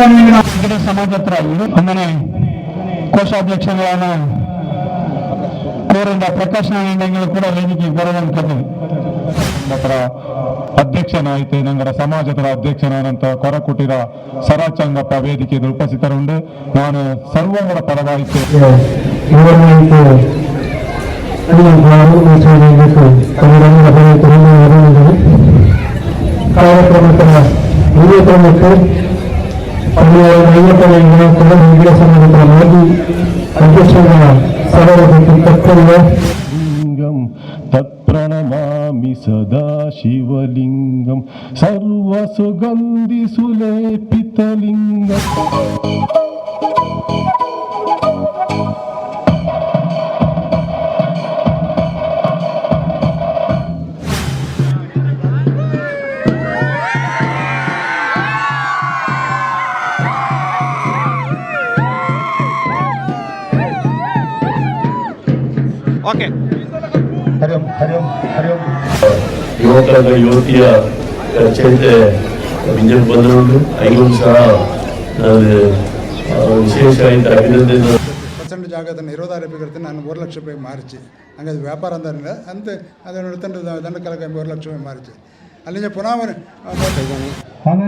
ಗಿಡ ಸಮಾಜ ಹತ್ರ ಒಂದನೇ ಕೋಶಾಧ್ಯಕ್ಷಗಳಾದ ಕೋರಿಂದ ಪ್ರಕಾಶ್ ನಾರಾಯಣಗಳು ಕೂಡ ವೇದಿಕೆಗೆ ಬರೋದನ್ನು ಕರೆದಿವಿ ಹತ್ರ ಅಧ್ಯಕ್ಷನಾಯಿತು ನಂಗರ ಸಮಾಜದ ಅಧ್ಯಕ್ಷನಾದಂತ ಕೊರಕುಟಿರ ಸರಾಚಂಗಪ್ಪ ವೇದಿಕೆಗೆ ಉಪಸ್ಥಿತರುಂಡು ನಾನು ಸರ್ವಂಗಡ ಪರವಾಯಿತು ಇವರನ್ನಾಯಿತು ಕಾರ್ಯಕ್ರಮದ ಪ್ರಮುಖ ಐವತ್ತನೇ ಗಿಡ ಸಮಾಜದ ಮಾಜಿ ಅಧ್ಯಕ್ಷರ ಸಭೆಯಲ್ಲಿ ಕರ್ತವ್ಯ ಲಿಂಗಂ ತತ್ಪ್ರಣಮಾಮಿ ಸದಾ ಶಿವಲಿಂಗಂ ಓಕೆ. ಯುವಕರ ಯುವತಿಯ ಚರಿತ್ರೆ ಬಿಜೆಪಿ ಐದು ಸಹ ಪರ್ಸೆಂಟ್ ನಾನು ಮೂರು ಲಕ್ಷ ರೂಪಾಯಿ ಮಾರಿಚಿ. ಹಂಗೆ ಅದು ವ್ಯಾಪಾರ ಅಂದ್ರೆ ಅಂತ ಅದನ್ನು ಹಿಡ್ಕೊಂಡು ದಂಡ ಕಾಲಕ್ಕೆ ಮೂರು ಲಕ್ಷ ರೂಪಾಯಿ ಮಾರಿಚಿ. ಅಲ್ಲಿಂದ ಪುನಃ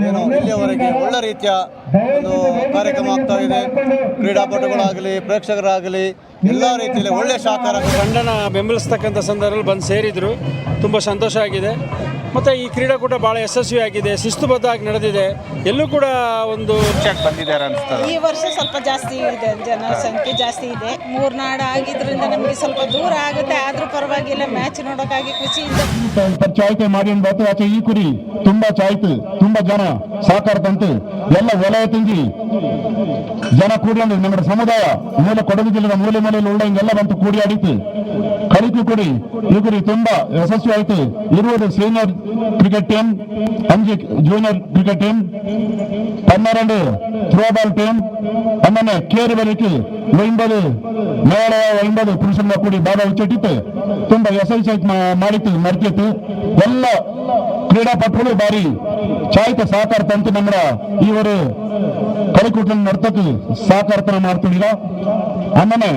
ಏನು ಇಲ್ಲಿಯವರೆಗೆ ಒಳ್ಳೆ ರೀತಿಯ ಒಂದು ಕಾರ್ಯಕ್ರಮ ಆಗ್ತಾ ಇದೆ. ಕ್ರೀಡಾಪಟುಗಳಾಗಲಿ ಪ್ರೇಕ್ಷಕರಾಗಲಿ ಎಲ್ಲ ರೀತಿಯಲ್ಲಿ ಒಳ್ಳೆ ಸಹಕಾರ ಗಂಡನ ಬೆಂಬಲಿಸ್ತಕ್ಕಂಥ ಸಂದರ್ಭದಲ್ಲಿ ಬಂದು ಸೇರಿದರು. ತುಂಬ ಸಂತೋಷ ಆಗಿದೆ. ಮತ್ತು ಈ ಕ್ರೀಡಾಕೂಟ ಭಾಳ ಯಶಸ್ವಿಯಾಗಿದೆ ಶಿಸ್ತುಬದ್ಧವಾಗಿ ನಡೆದಿದೆ. ಎಲ್ಲೂ ಕೂಡ ಒಂದು ಈ ವರ್ಷ ಸ್ವಲ್ಪ ಜಾಸ್ತಿ ಇದೆ. ಜನಸಂಖ್ಯೆ ಜಾಸ್ತಿ ಇದೆ. ಮೂರ್ನಾಡು ಆಗಿದ್ರಿಂದ ನಮಗೆ ಸ್ವಲ್ಪ ದೂರ ಆಗುತ್ತೆ. ಆದರೂ ಪರವಾಗಿಲ್ಲ. ಮ್ಯಾಚ್ ನೋಡೋಕ್ಕಾಗಿ ಖುಷಿ ಪಂಚಾಯಿತಿ ಮಾಡಿ ಬಾತು ಆಚೆ ಈ ಕುರಿ ತುಂಬ ಚಾಯ್ತು ತುಂಬ ಜನ ಸಾಕಾರದಂತೆ ಎಲ್ಲ ವಲಯ ತಿಂಗಿ ಜನ ಕೂಡಿ ಅಂದ್ರೆ ನಿಮ್ಮ ಸಮುದಾಯ, ಮೂಲ ಕೊಡಗು ಜಿಲ್ಲೆಯ ಮೂಲೆ ಮೂಲೆಯಲ್ಲಿ ಉಳ್ಳ ಹಿಂಗೆಲ್ಲ ಬಂತು, ಕೂಡಿ ಆಡಿತು. ಕಲಿತು ಕೊಡಿ, ಈ ಗುರಿ ತುಂಬಾ ಯಶಸ್ವಿ ಆಯಿತು. ಇರುವುದು ಸೀನಿಯರ್ ಕ್ರಿಕೆಟ್ ಟೀಮ್ ಅಂಜಿ ಜೂನಿಯರ್ ಕ್ರಿಕೆಟ್ ಟೀಮ್ ಪನ್ನೆರಡು ತ್ರೋಬಾಲ್ ಟೀಮ್ ಅಂದನೆ ಕೇರಿ ಬಲಿಕೆ ಒಂಬದು ಮೇಳ ಒಂಬದು ಪುರುಷರನ್ನ ಕೂಡಿ ಬಾಬಾ ಉಚ್ಚಿಟ್ಟಿತ್ತು ತುಂಬಾ ಯಶಸ್ವಿ ಮಾಡಿತ್ತು, ಮರ್ತಿತ್ತು. ಎಲ್ಲ ಕ್ರೀಡಾಪಟುಗಳು ಬಾರಿ ಚಾಯಿತ ಸಹಕಾರ ತಂತು ನಮ್ಮ ಇವರು ನಡ್ತಕ್ಕ ನರ್ತಕ್ಕೆ ಸಹಕಾರತನ ಮಾಡ್ತಿಲ್ಲ ಆಮೇಲೆ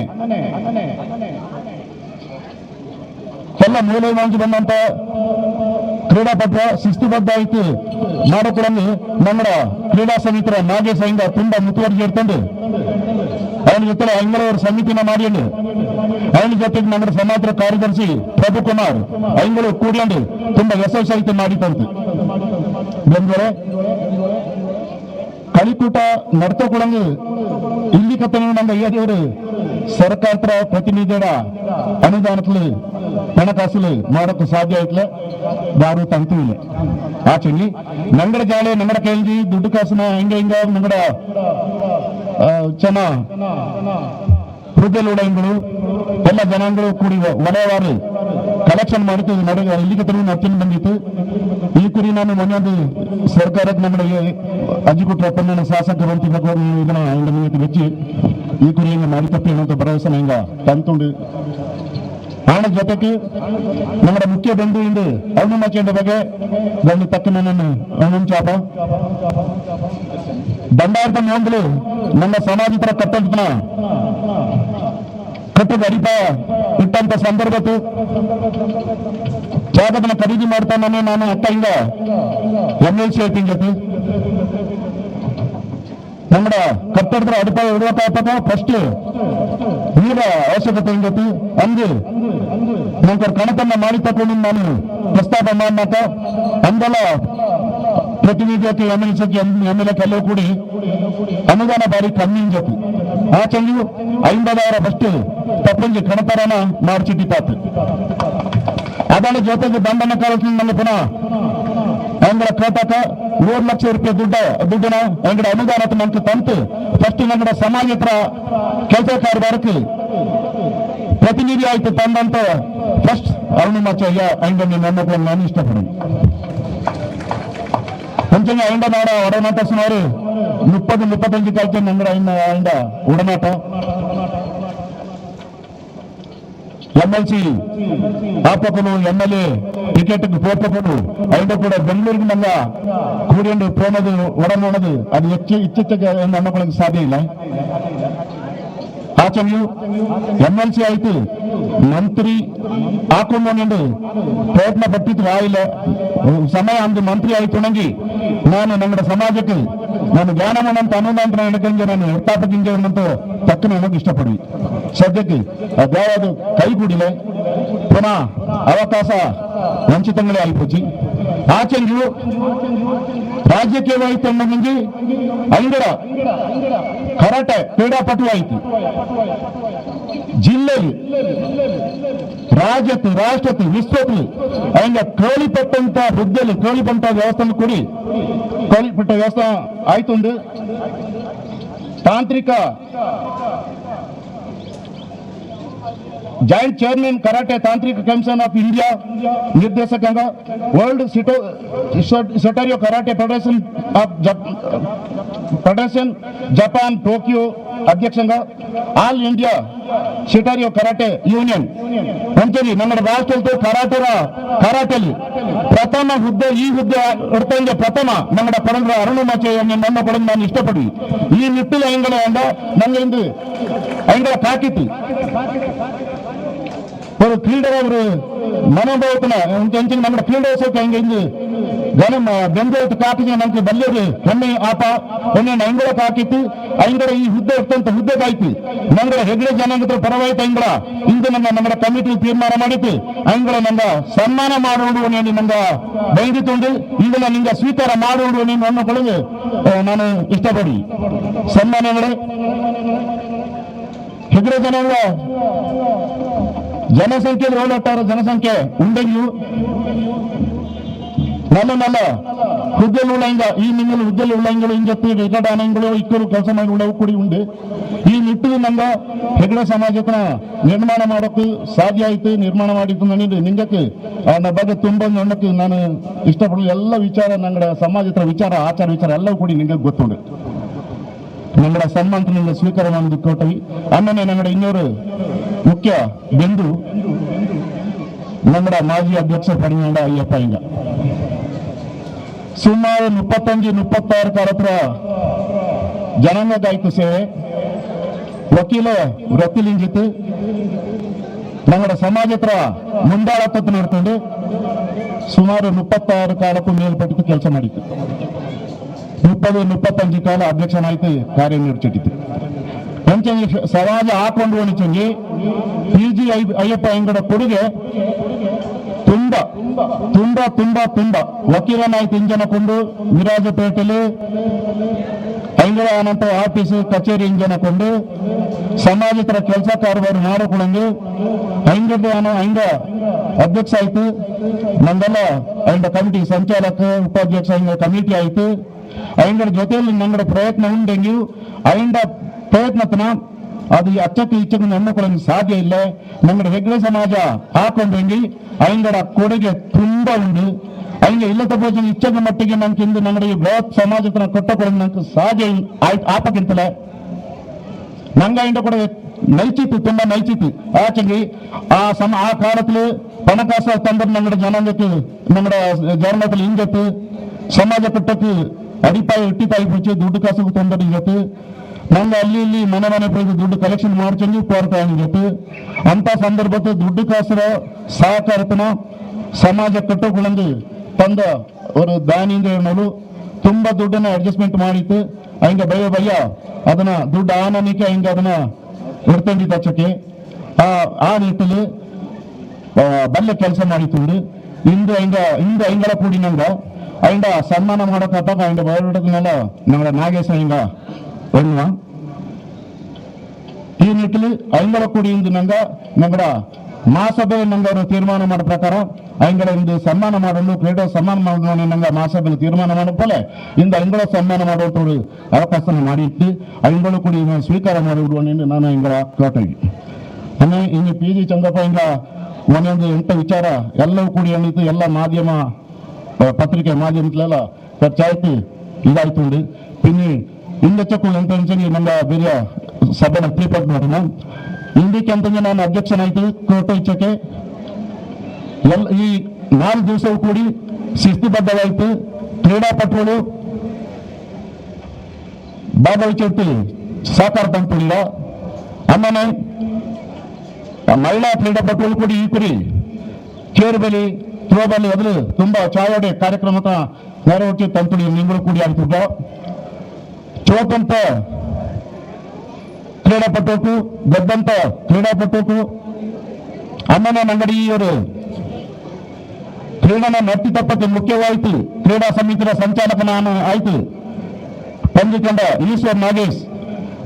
ಎಲ್ಲ ಮೂಲೆ ಮಂಜು ಬಂದಂತ ಕ್ರೀಡಾಪಟು ಶಿಸ್ತುಬದ್ಧ ಆಯ್ತು. ಮಾಡೋಕ್ಕೊಳ್ಳಿ ನಮ್ಮ ಕ್ರೀಡಾ ಸಮಿತ್ರ ನಾಗೇಶ್ ಹಿಂಗ ತುಂಬಾ ಮುತುವರ್ಜಿ ಇರ್ತಂಡು ಅವನ ಜೊತೆ ಐಂಗಳವ್ರ ಸಮಿತಿನ ಮಾಡಿಕೊಂಡು ಅವನ ಜೊತೆಗೆ ನಮ್ಮ ಸಮಾಜದ ಕಾರ್ಯದರ್ಶಿ ಪ್ರಭು ಕುಮಾರ್ ಐಂಗಳು ಕೂಡಿಕೊಂಡು ತುಂಬಾ ಯಶಸ್ವಿ ಮಾಡಿತಂತು ಕಳಿಕೂಟ ಕಲಿಕೂಟ ಕೂಡ ಇಲ್ಲಿ ಕತ್ತನೆ ನಮ್ಮ ಏರಿಯವರು ಸರ್ಕಾರದ ಪ್ರತಿನಿಧಿಗಳ ಅನುದಾನಕ್ಕೆ ಹಣಕಾಸು ಮಾಡೋಕೆ ಸಾಧ್ಯ ಆಯ್ತಲ್ಲ ಯಾರು ತಂತು ಇಲ್ಲ ಆಚೆಲ್ಲಿ ನಂಗಡ ಜಾಲೆ, ನಂಗಡ ಕೈಲಿ ದುಡ್ಡು ಕಾಸನ ಹಿಂಗ ಹಿಂಗ, ನಂಗಡ ಜನ ಹೃದಯಲೋಡಗಳು ಎಲ್ಲ ಜನಾಂಗಗಳು ಕೂಡಿ ಒಡೆಯವಾರು ಕಲೆಕ್ಷನ್ ಮಾಡಿತು ನಡೆಗೆ ಇಲ್ಲಿಗೆ ತನಕ ನಡ್ಕೊಂಡು ಬಂದಿತ್ತು. ಈ ಕುರಿ ನಾನು ಮೊನ್ನೆ ಒಂದು ಸರ್ಕಾರದ ನಮಗೆ ಅಂಜಿಕೊಟ್ಟ ಒಪ್ಪಂದ ಶಾಸಕ ಬಂತಿ ಭಗವಾನ್ ಇದನ್ನ ಹೆಂಗೆ ವೆಚ್ಚಿ ಈ ಕುರಿ ಹಿಂಗೆ ಮಾಡಿ ತಪ್ಪಿ ಅನ್ನೋ ಭರವಸೆ ಹಿಂಗೆ ತಂದುಕೊಂಡು ಆಣ ಜೊತೆಗೆ ನಮ್ಮ ಮುಖ್ಯ ಬಂಧು ಇಂದು ಅರುಣಮಾಚೆಂಡ ಬಗ್ಗೆ ಒಂದು ತಕ್ಕ ನನ್ನನ್ನು ಅರುಣ್ ಚಾಪ ದಂಡಾರ್ಥ ನೋಂದಲು ನಮ್ಮ ಸಮಾಜದ ಕಟ್ಟಡ ಕಟ್ಟು ಅಡಿಪಾಯ ಇಟ್ಟಂತ ಸಂದರ್ಭತ್ತು ಜಾಗದನ್ನ ಖರೀದಿ ಮಾಡ್ತಾನೆ ನಾನು ಅಕ್ಕಯಿಂದ ಎಂ ಎಲ್ ಸಿ ಐತಿ ಜೊತೆ ನಮ್ಮ ಕಟ್ಟಡದ ಅಡಿಪಾಯ ಇಡಬೇಕಾಗ್ತದ ಫಸ್ಟ್ ನೀರ ಅವಶ್ಯಕತೆ ಇಂಗತಿ ಅಂದು ನಂತರ ಕಣಕನ್ನ ಮಾಡಿ ತಕೊಂಡು ನಾನು ಪ್ರಸ್ತಾಪ ಮಾಡ್ನಾಕ ಅಂದೆಲ್ಲ ಪ್ರತಿನಿಧಿಯಕ್ಕೆ M L C M L ಕೆಲವು ಕೂಡಿ ಅನುದಾನ ಬಾರಿ ಕಮ್ಮಿ ಜೊತೆ. ಆ ಚೆಂಡು ಐಂಬದಾವರ ಫಸ್ಟ್ ತಪ್ಪಂಜಿ ಕಣತರನ ಮಾಡ್ಚಿಟ್ಟಿತ್ತಾತು ಅದರ ಜೊತೆಗೆ ಬಂಧನ ಕಾಲದಲ್ಲಿ ಪುನಃ ಅಂಗಡ ಕಟಕ ಮೂರು ಲಕ್ಷ ರೂಪಾಯಿ ದುಡ್ಡ, ದುಡ್ಡಿನ ಅಂಗಡ ಅನುದಾನ ನಮ್ಗೆ ತಂತು. ಫಸ್ಟ್ ನಂಗಡ ಸಮಾಜ ಹತ್ರ ಕೆಲಸ ಕಾರ್ಬಾರಕ್ಕೆ ಪ್ರತಿನಿಧಿ ಆಯ್ತು ತಂದಂತ. ಫಸ್ಟ್ ಅರುಣಾಚಲ್ಯ ಅಂಗಡಿ ನನ್ನ ನಾನು ಇಷ್ಟಪಡುದು. కొంచెం అయిండ నాడ వడనాట వస్తున్నారు ముప్పది ముప్పతஞ்சు కలిసి అందరూ అయిన అయిండ ఉడనాట ఎమ్మెల్సీ ఆపకులు ఎమ్మెల్యే ಟಿಕೆಟ್ ಪೋಟಕರು ಅಯ್ಯೋ ಕೂಡ ಬೆಂಗಳೂರಿನಲ್ಲ ಕೂಡಿಂಡು ಪೋನದು ಒಡನೋಡದು ಅದು ಹೆಚ್ಚು ಇತ್ತೀಚೆಗೆ ಏನು ಅನ್ನೋಗಳಿಗೆ ಸಾಧ್ಯ ಇಲ್ಲ ಎಂ ಎಲ್ ಸಿ ಆಯ್ತು ಮಂತ್ರಿ ಹಾಕೊಂಡು ಪ್ರಯತ್ನ ಪಟ್ಟಿತ್ತು ರಾಯಿಲ್ಲ ಸಮಯ ಅಂದು ಮಂತ್ರಿ ಆಯ್ತು ನಂಗಿ ನಾನು ನಮ್ಮ ಸಮಾಜಕ್ಕೆ ನಾನು ಜ್ಞಾನಮನಂತ ಅನುದಾನ ಹಿಡ್ಕಂಗೆ ನಾನು ಎತ್ತಾಪಕಿಂಗೆ ಅನ್ನಂತ ತಕ್ಕ ನನಗೆ ಇಷ್ಟಪಡಿ ಸದ್ಯಕ್ಕೆ ಅದ್ಯಾವುದು ಕೈಗೂಡಿಲೆ ಪುನಃ ಅವಕಾಶ ವಂಚಿತಗಳೇ ಆಯ್ಪೋಚಿ. ಆಚೆಂಗು ರಾಜಕೀಯವಾಯಿತು ಅನ್ನೋ ಮುಂಜಿ ಅಂಗಡ ಕರಾಟೆ ಕ್ರೀಡಾಪಟು ಆಯ್ತು ಜಿಲ್ಲೆಯಲ್ಲಿ ರಾಜ್ಯತ್ತು ರಾಷ್ಟ್ರತ್ತು ವಿಶ್ವತ್ತು ಹಂಗ ಕೇಳಿಪಟ್ಟಂತ ಹುದ್ದೆಲಿ ಕೇಳಿಪಂತ ವ್ಯವಸ್ಥೆ ಕೊಡಿ ಕೇಳಿಪಟ್ಟ ವ್ಯವಸ್ಥೆ ಆಯ್ತು ಒಂದು ತಾಂತ್ರಿಕ ಜಾಯಿಂಟ್ ಚೇರ್ಮನ್ ಕರಾಟೆ ತಾಂತ್ರಿಕ ಕಮಿಷನ್ ಆಫ್ ಇಂಡಿಯಾ ನಿರ್ದೇಶಕಾಂಗ ವರ್ಲ್ಡ್ ಸಿಟೋ ಸೆಟರಿಯೋ karate federation of federation Japan Tokyo అధ్యక్షంగా all India సిటారియో ಕರಾಟೆ ಯೂನಿಯನ್ ఉంటుంది ನಮ್ಮ ರಾಷ್ಟ್ರದ కరాటెల కరాటెలి ಪ್ರಥಮ ಹುದ್ದೆ, ಈ ಹುದ್ದೆ ಇಡ್ತಂಗೆ ಪ್ರಥಮ. ನಮ್ಮ ಪಡೆದ ಅರುಣಮಾಚೆಯನ್ನು ನನ್ನ ಪಡೆದು ನಾನು ಇಷ್ಟಪಡಿ. ಈ ನಿಟ್ಟಿನ ಹೆಂಗಳೆಂದ ನಮಗೆ ಇಂದು ಹೆಂಗಳ ಕಾಕಿತಿ మరి ఫీల్డ్ ಅವರು మనం పోతున్న ఇంకొంచెం మన ఫీల్డ్ హౌస్ ఇంకొంచెం ಬೆಂಗಳೂರು ಕಾಪಿಗೆ ನಮಗೆ ಬಲ್ಲರು ಹೆಮ್ಮೆ ಆಪ ಒಮ್ಮೆ ಅಂಗಳ ಕಾಕಿತ್ತು ಅಂಗಳ ಈ ಹುದ್ದೆ ಇರ್ತಂತ ಹುದ್ದೆ ಕಾಯ್ತು. ನಂಗಳ ಹೆಗ್ಡೆ ಜನಾಂಗದ ಪರವಾಯ್ತು ಅಂಗಳ ಇಂದು ನಮ್ಮ ನಮ್ಮ ಕಮಿಟಿ ತೀರ್ಮಾನ ಮಾಡಿತು ಅಂಗಳ ನಂಗ ಸನ್ಮಾನ ಮಾಡುವುದು ನೀನು ನಂಗ ಬೈದಿತ್ತುಂಡು ಈಗ ನಿಂಗ ಸ್ವೀಕಾರ ಮಾಡುವುದು ನೀನು ಕೊಡುಗೆ ನಾನು ಇಷ್ಟಪಡಿ. ಸನ್ಮಾನ ಹೆಗ್ಡೆ ಜನಾಂಗ ಜನಸಂಖ್ಯೆ ರೋಲಟ್ಟಾರ ಜನಸಂಖ್ಯೆ. ഉണ്ടെങ്കിൽ ನಲ್ಲ നല്ല ಹುದ್ದೆಲ್ಲ ಈ ನಿಮ್ಮಲ್ಲಿ ಹುದ್ದೆಲ್ಲ ಉಳ್ಳಂಗಳು ಇಂಜತ್ತು ರಿಟರ್ಡಾಣಗಳು ಇಕ್ಕರು ಕೆಲಸ ಮಾಡಿಳ್ಳವು ಕೂಡಿ ಉಂಡು. ಈ ನಿಟ್ಟಿಗೆ ನಮ್ಮ ಹೆಗಡೆ ಸಮಾಜಕ್ಕನ ನಿರ್ಮಾಣ ಮಾಡೋಕ್ಕೆ ಸಾಧ್ಯ ಆಯ್ತು ನಿರ್ಮಾಣ ಮಾಡಿದ್ದು ನನಗೆ ನಿಂಗಕ್ಕೆ ಅವನ ಬಗ್ಗೆ ತುಂಬ ನೋಡಕ್ಕೆ ನಾನು ಇಷ್ಟಪಡಲು ಎಲ್ಲ ವಿಚಾರ ನಂಗಡ ಸಮಾಜ ವಿಚಾರ, ಆಚಾರ, ವಿಚಾರ ಎಲ್ಲವೂ ಕೂಡಿ ನಿಂಗೆ ಗೊತ್ತುಂಡು ನಂಗಡ ಸನ್ಮಾನದಿಂದ ಸ್ವೀಕಾರ ಮಾಡೋದು ಟೋಟಲ್ ಆಮೇಲೆ ನಮ್ಮ ಇನ್ನೂರು ಮುಖ್ಯ ಬಿಂದು ನಮ್ಮ ಮಾಜಿ ಅಧ್ಯಕ್ಷ ಪಣಿನಾಡ ಅಯ್ಯಪ್ಪ ಇಂಗ ಸುಮಾರು ಮುಪ್ಪತ್ತಂಜು ಮುಪ್ಪತ್ತಾರು ಕಾರ್ಯಕ್ರ ಜನಾಂಗದಾಯಿತು ಸೇವೆ ವಕೀಲ ವೃತ್ತಿಲಿಂಗಿತ್ತು ನಮ್ಮ ಸಮಾಜ ಹತ್ರ ಮುಂದಾಳತ್ವ ನೋಡ್ಕೊಂಡು ಸುಮಾರು ಮುಪ್ಪತ್ತಾರು ಕಾಲಕ್ಕೂ ಮೇಲ್ಪಟ್ಟು ಕೆಲಸ ಮಾಡಿತ್ತು ಮುಪ್ಪದು ಇಪ್ಪತ್ತಂಚು ಕಾಲ ಅಧ್ಯಕ್ಷನಾಯ್ತು ಕಾರ್ಯನಿರ್ವಹಿಸಿತ್ತು ಪಂಚಮಿ ಸಮಾಜ ಹಾಕೊಂಡು ಒಣಿಚಂಗಿ ಪಿ ಜಿ ಅಯ್ಯಪ್ಪ ಎಂಗಡ ಕೊಡುಗೆ ತುಂಬಾ, ತುಂಬ ತುಂಬಾ, ತುಂಬ. ವಕೀಲನಾಯ್ತು ಇಂಜನಕೊಂಡು ವಿರಾಜಪೇಟೆಯಲ್ಲಿ ಐಂಗಡ ಅನಂತ ಆಫೀಸ್, ಕಚೇರಿ ಇಂಜನ ಕೊಂಡು ಸಮಾಜತರ ಕೆಲಸ ಕಾರ್ಯಭಾರ ಮಾಡಿಕೊಳ್ಳಂಗೆ ಅನ ಐಂಗ ಅಧ್ಯಕ್ಷ ಆಯ್ತು. ನಂದೆಲ್ಲ ಐಂಡ ಕಮಿಟಿ ಸಂಚಾಲಕ, ಉಪಾಧ್ಯಕ್ಷ ಐಂಗ ಕಮಿಟಿ ಆಯ್ತು. ಐಂಗಡ ಜೊತೆಯಲ್ಲಿ ನಂಗಡ ಪ್ರಯತ್ನ ಉಂಡೆಂಗಿ ಐಂಡ ಪ್ರಯತ್ನತನ ಅದು ಅಚ್ಚಕ್ಕೆ ಇಚ್ಚಕ್ಕೆ ನೆಮ್ಮಕೊಳ್ಳಲು ಸಾಧ್ಯ ಇಲ್ಲ. ನಂಗಡ ಹೆಗ್ಡೆ ಸಮಾಜ ಹಾಕೊಂಡೆಂಗಿ ಐಂಗಡ ಕೊಡುಗೆ ತುಂಬಾ ಉಂಡು ಹಂಗೆ ಇಲ್ಲದ ಭೋಜನ ಇಚ್ಛೆಗೆ ಮಟ್ಟಿಗೆ ನಂಗೆ ಇಂದು ಈ ಬೃಹತ್ ಸಮಾಜತನ ಕೊಟ್ಟಕೊಳ್ಳಲು ನಂಗೆ ಸಾಧ್ಯ ಆಪಕ್ಕಿಂತಲೇ. ನಂಗ ಇಂದ ಕೂಡ ನೈಚಿತ್ತು ತುಂಬಾ ನೈಚಿತ್ತು ಆಚೆಗೆ ಆ ಸಮ ಆ ಕಾಲದಲ್ಲಿ ಪಣಕಾಸ ತಂದ್ರೆ ನಂಗಡ ಜನಾಂಗಕ್ಕೆ ನಮ್ಮ ಜನಾಂಗದಲ್ಲಿ ಹಿಂಗತ್ತು ಸಮಾಜ ಕಟ್ಟಕ್ಕೆ ಅಡಿಪಾಯ ಇಟ್ಟಿಪಾಯಿ ಬಿಚ್ಚಿ ದುಡ್ಡು ಕಾಸು ತೊಂದರೆ ಇರುತ್ತೆ. ನಂಗೆ ಅಲ್ಲಿ ಇಲ್ಲಿ ಮನೆ ಮನೆ ಪ್ರತಿ ದುಡ್ಡು ಕಲೆಕ್ಷನ್ ಮಾಡ್ಕೊಂಡು ಪೋರ್ತಾ ಆಗಿರುತ್ತೆ ಅಂತ ಸಂದರ್ಭದ ದುಡ್ಡು ಕಾಸರ ಸಹಕಾರತನ ಸಮಾಜ ಕಟ್ಟುಗಳಂದು ತಂದ ಅವರು ದಾನಿಯಿಂದ ಹೇಳಲು ತುಂಬಾ ದುಡ್ಡನ್ನ ಅಡ್ಜಸ್ಟ್ಮೆಂಟ್ ಮಾಡಿತ್ತು. ಹಿಂಗೆ ಭಯ ಭಯ ಅದನ್ನ ದುಡ್ಡು ಆನನಿಕೆ ಹಿಂಗೆ ಅದನ್ನ ಇಡ್ತಂಡಿದ್ದ ಅಚ್ಚಕ್ಕೆ. ಆ ಆ ನಿಟ್ಟಿಲಿ ಆ, ಬಲ್ಲೆ ಕೆಲಸ ಮಾಡಿತ್ತು ಇಂದು ಹಿಂಗ ಇಂದು ಹಿಂಗಳ ಕೂಡಿ ನಂಗ ಹಿಂಗ ಸನ್ಮಾನ ಮಾಡಕತ್ತಾಗ ಹಿಂಗ ಬಯಲುಡದ್ನೆಲ್ಲ ನಂಗಳ ನಾಗೇಶ ಹಿಂಗ ಎನ್ನುವ ಈ ನಿಟ್ಟಿಲಿ ಐಂಗಳ ಕೂಡಿ ಇಂದು ನಂಗ ನಂಗಡ ಮಹಾಸಭೆ ನಂಗೆ ಅವರು ತೀರ್ಮಾನ ಮಾಡೋ ಪ್ರಕಾರ ಅವುಗಳ ಇಂದು ಸನ್ಮಾನ ಮಾಡಲು ಕ್ರೀಡಾ ಸನ್ಮಾನ ಮಾಡಲು ನಂಗೆ ಮಹಾಸಭೆಯಲ್ಲಿ ತೀರ್ಮಾನ ಮಾಡಪ್ಪಲೆ ಇಂದ ಅವುಗಳ ಸನ್ಮಾನ ಮಾಡುವಂತ ಒಂದು ಅವಕಾಶ ಮಾಡಿಟ್ಟು ಅವುಗಳು ಕೂಡ ಇದನ್ನ ಸ್ವೀಕಾರ ಮಾಡಿಬಿಡುವ ನಾನು ಹಿಂಗಳ ಕೇಳ್ತೀವಿ ಆಮೇಲೆ ಇನ್ನು ಪಿ ಜಿ ಚಂದ್ರಪ್ಪ ಹಿಂಗ ಒಂದೊಂದು ಎಂಟ ವಿಚಾರ ಎಲ್ಲವೂ ಕೂಡಿ ಎಣಿತು ಎಲ್ಲ ಮಾಧ್ಯಮ ಆ, ಪತ್ರಿಕೆ ಮಾಧ್ಯಮದಲ್ಲೆಲ್ಲ ಚರ್ಚಾಯಿತು ಇದಾಯ್ತುಂಡು ಪಿನ್ನಿ ಹಿಂದೆಚ್ಚಕ್ಕೂ ಎಂಟು ನಮ್ಮ ಬೇರೆ ಸಭೆನ ಪ್ರೀಪೇರ್ ಮಾಡೋಣ ಹಿಂದಕ್ಕೆ ಅಂತಂದ್ರೆ ನಾನು ಅಧ್ಯಕ್ಷನಾಯ್ತು ಕೋಟ ಇಚ್ಚಕ್ಕೆ ಎಲ್ಲ ಈ ನಾಲ್ಕು ದಿವಸವೂ ಕೂಡಿ ಶಿಸ್ತಿಬದ್ಧವಾಯಿತು ಕ್ರೀಡಾಪಟುಗಳು ಭಾಗವಹಿಸುತ್ತಿ ಸಹಕಾರ ತಂಪಿಲ್ಲ ಆಮೇಲೆ ಮಹಿಳಾ ಕ್ರೀಡಾಪಟುಗಳು ಕೂಡ ಈ ಕುರಿ ಕೇರ್ಬಲಿ ಥ್ರೋಬಲಿ ಅದ್ರ ತುಂಬಾ ಚಾವಡೆ ಕಾರ್ಯಕ್ರಮದ ನೆರವೇರಿಸಿ ತಂತುಡಿ ನಿಂಗಳು ಕೂಡಿ ಆಗ್ತಿದ್ದ. ಚೋತಂತ ಕ್ರೀಡಾಪಟುಕು, ಗೆದ್ದಂತ ಕ್ರೀಡಾಪಟುಕು, ಅಮ್ಮನ ನಂಗಡಿಯವರು ಕ್ರೀಡನ ನಟ್ಟಿ ತಪ್ಪಕ್ಕೆ ಮುಖ್ಯವಾಯಿತು. ಕ್ರೀಡಾ ಸಮಿತಿಯ ಸಂಚಾಲಕ ನಾನು ಆಯ್ತು. ಪಂಜಿಕೊಂಡ ಈಶ್ವರ್ ನಾಗೇಶ್,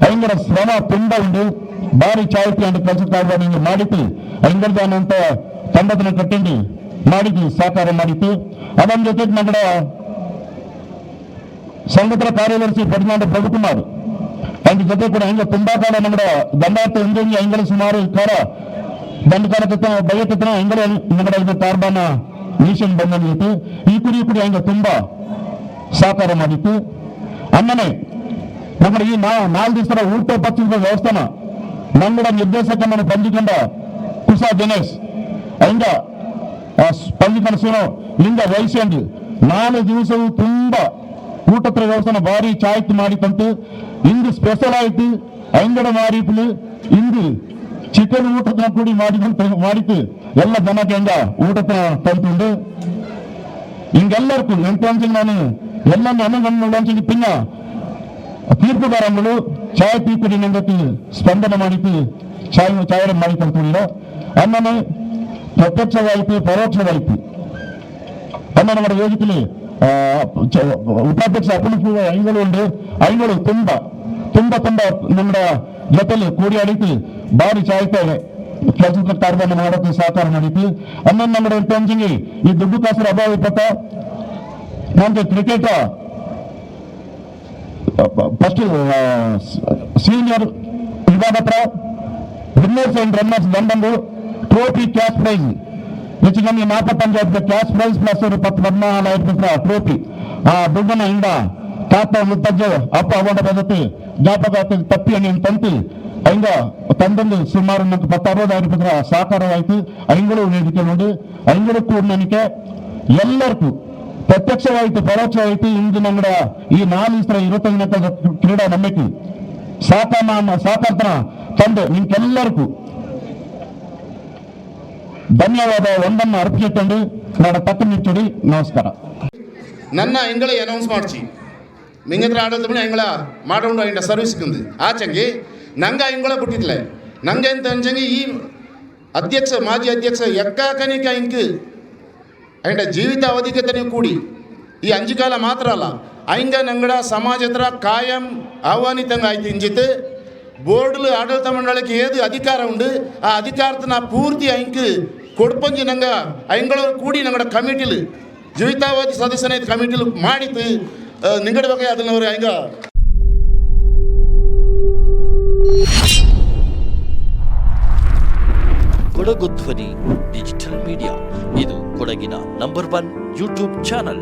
ಐಂಗರ ಶ್ರಮ ತುಂಬ ಉಂಡು ಭಾರಿ ಚಾಯ್ತಿ ಅಂತ ಕೆಲಸ ನಿಂಗೆ ಮಾಡಿತ್ತು ಐಂಗರ್ದಾನಂತ ತಂಡದನ್ನ ಕಟ್ಟಿಂದು ಮಾಡಿದ್ವಿ, ಸಹಕಾರ ಮಾಡಿದ್ವಿ ಅದರ ಜೊತೆಗೆ ನಮ್ಮ ಸಂಘಟನಾ ಕಾರ್ಯದರ್ಶಿ ಫರ್ನಾಂಡ ಪ್ರಭುಕುಮಾರ್. ಅವ್ರ ಜೊತೆ ಕೂಡ ಹೆಂಗ ತುಂಬಾ ಕಾಲ ನಮ್ಮ ದಂಡಾರ್ಥ ಹಿಂದೂಂಗಿ ಹೆಂಗಲು ಸುಮಾರು ಕಾರ ದಂಡಕಾರ ಬಯಕತನ ಹೆಂಗಲು ನಮ್ಮ ಇದು ಕಾರ್ಬಾನ ಮೀಸನ್ ಬಂದಿತ್ತು ಈ ಕುರಿ ಕುಡಿ ಹೆಂಗ ತುಂಬಾ ಸಹಕಾರ ಮಾಡಿತ್ತು. ಅಮ್ಮನೆ ನಮ್ಮ ಈ ನಾವು ನಾಲ್ಕು ದಿವಸದ ಊಟ ಪಚ್ಚಿದ ವ್ಯವಸ್ಥಾನ ನಮ್ಮ ನಿರ್ದೇಶಕ ನಾನು ಬಂದಿಕೊಂಡ ಕುಸಾ ದಿನೇಶ್. ಹಂಗ ಸುನು ಲಿಂಗ ವಹಿಸ್ಕೊಂಡು ನಾಲ್ಕು ದಿವಸವು ತುಂಬಾ ಊಟತ್ರ ವ್ಯವಸ್ಥೆನ ಭಾರಿ ಚಾಯ್ತು ಮಾಡಿತಂತು ಇಂದು ಸ್ಪೆಷಲ್ ಆಯ್ತು. ಅಂಗಡ ಮಾರಿತು ಇಂದು ಚಿಕನ್ ಊಟದ ಕೂಡಿ ಮಾಡಿದಂತ ಮಾಡಿತು ಎಲ್ಲ ಜನಕ್ಕೆ ಹಂಗ ಊಟದ ತಂತುಂಡು. ಹಿಂಗೆಲ್ಲರಿಗೂ ಎಂತ ನಾನು ಎಲ್ಲ ನನಗನ್ನು ಪಿನ್ನ ತೀರ್ಪುಗಾರಗಳು ಚಾಯ್ ತೀರ್ಪುಡಿ ನಿಂದಕ್ಕೆ ಸ್ಪಂದನೆ ಮಾಡಿತು ಚಾಯ್ ಚಾಯರ ಮಾಡಿ ಕೊಡ್ತಿಲ್ಲ ಅನ್ನನೆ ಪ್ರತ್ಯಕ್ಷವಾಯಿತು ಪರೋಕ್ಷವಾಯಿತು. ಅನ್ನ ನಮ್ಮ ಆ, ಉಪಾಧ್ಯಕ್ಷ ಅಪನಿಸುವ ಐಗಳು ಉಂಟು ಐಗಳು ತುಂಬಾ ತುಂಬಾ ತುಂಬಾ ನಮ್ಮ ಜೊತೆಲಿ ಕೂಡಿ ಅಡಿತಿ ಭಾರಿ ಚಾಯ್ತಾರೆ ಕೆಲಸದ ಕಾರ್ಯವನ್ನು ಮಾಡೋಕೆ ಸಹಕಾರ ನಡೀತಿ ಅನ್ನ ನಮ್ಮ ಟೆನ್ಷನ್ಗೆ ಈ ದುಡ್ಡು ಕಾಸರ ಅಭಾವ ಇಪ್ಪತ್ತ ನಮ್ಗೆ ಕ್ರಿಕೆಟ್ ಫಸ್ಟ್ ಸೀನಿಯರ್ ವಿಭಾಗ ಹತ್ರ winners and runners trophy cash prize which is only cash Punjab, plus cash prize plus a ಆ ದುಡ್ಡನ್ನ ಹಿಂಡ ತಾತ ಮುತ್ತಜ್ಜ ಅಪ್ಪ ಅವನ ಬಂದತಿ ಜ್ಞಾಪಕ ತಪ್ಪಿ ನೀನು ತಂತಿ. ಹಂಗ ತಂದಂದು ಸುಮಾರು ನಂಗೆ ಬತ್ತಾರೋದು ಅವ್ರ ಬಿದ್ರ ಸಾಕಾರವಾಯ್ತು ಹಂಗಳು ನೀಡಿಕೆ ನೋಡಿ ಹಂಗಳು ಕೂಡ ನನಗೆ ಎಲ್ಲರಿಗೂ ಪ್ರತ್ಯಕ್ಷವಾಯಿತು ಪರೋಕ್ಷವಾಯಿತು. ಇಂದು ನಂಗಡ ಈ ನಾಲ್ ಇಸ್ರ ಕ್ರೀಡಾ ನಂಬಿಕೆ. ಸಾಕ ನಾಮ ಸಾಕಾರ್ತನ ತಂದೆ ನಿಮ್ಗೆಲ್ಲರಿಗೂ. ಧನ್ಯವಾದ ಒಂದನ್ನು ಅರ್ಪಿಸಿಕೊಂಡು ನಾಡ ತಕ್ಕ ನಿಚ್ಚುಡಿ ನಮಸ್ಕಾರ. ನನ್ನ ಎಂಗಳ ಅನೌನ್ಸ್ ಮಾಡ್ಚಿ. ನಿಂಗತ್ರ ಆಡೋದು ಎಂಗಳ ಮಾಡೋಂಡು ಅಯ್ಯ ಸರ್ವಿಸ್ಕಿಂದು ಆಚಂಗಿ ನಂಗೆ ಎಂಗಳ ಬಿಟ್ಟಿದ್ಲೆ? ನಂಗೆ ಎಂತ ಅಂಚಂಗಿ ಈ ಅಧ್ಯಕ್ಷ, ಮಾಜಿ ಅಧ್ಯಕ್ಷ ಎಕ್ಕಾಕನಿಕ ಇಂಕ್ ಅಯ್ಯ ಜೀವಿತ ಅವಧಿಕತನೇ ಕೂಡಿ. ಈ ಅಂಜು ಕಾಲ ಮಾತ್ರ ಅಲ್ಲ ಅಯ್ಯ ನಂಗಡ ಸಮಾಜ ಹತ್ರ ಕಾಯಂ ಆಹ್ವಾನಿತಂಗ ಆಯ್ತು ಇಂಜಿತ್. ಬೋರ್ಡ್ಲು ಆಡಳಿತ ಮಂಡಳಿಗೆ ಏದು ಅಧಿಕಾರ ಉಂಡು. ಆ ಅಧಿಕಾರತನ ಪೂರ್ತಿ ಕೊಡ್ಪಂಜಿ ನಂಗ ಅಯ್ಯಂಗಳವ್ರು ಕೂಡಿ ನಂಗಡ ಕಮಿಟಿಲಿ, ಜೀವಿತಾವಧಿ ಸದಸ್ಯನ ಕಮಿಟಿಲು ಮಾಡಿತು ನಿಂಗಡ ಬಗ್ಗೆ ಅದನ್ನವ್ರು ಹೆಂಗ? ಕೊಡಗು ಧ್ವನಿ ಡಿಜಿಟಲ್ ಮೀಡಿಯಾ ಇದು ಕೊಡಗಿನ ನಂಬರ್ ಒನ್ ಯೂಟ್ಯೂಬ್ ಚಾನಲ್